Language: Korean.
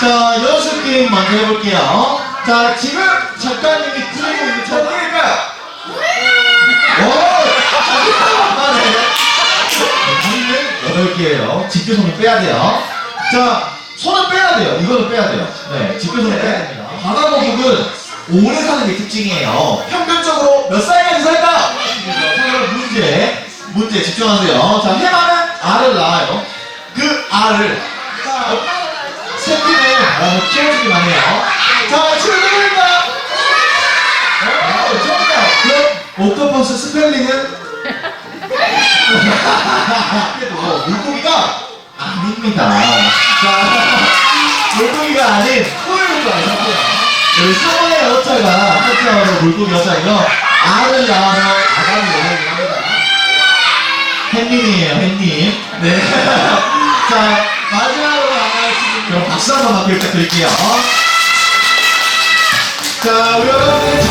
자, 연습 게임 먼저 해볼게요. 자, 지금 작가님이 들고 있는 저 그러니까 오! 잠깐만에. 여덟 개예요. 집게손을 빼야 돼요. 자, 손은 빼야 돼요. 이거는 빼야 돼요. 네, 집게손을 빼야 됩니다. 바다거북은 오래 사는 게 특징이에요. 평균적으로 몇 살까지 살까? 자, 그럼 문제, 문제 집중하세요. 자, 해마는 알을 낳아요. 그 알을 자, 새끼를 알아서 키워주기만 해요. 자, 출근입니다. 어, 정답. 그럼 옥토퍼스 스펠링은 어, 물고기가 아닙니다. 자, 물고기가 아닌 소유가 아니고요. 우리 상어의 어자가 한자어로 물고기 어자이고 알을 낳아서 아가미 먹는 합니다. 햇님이에요, 햇님. 네. 자, 마지막으로 나갈 지금 박수 한 번만 부탁드릴게요. 자, 우리 여러분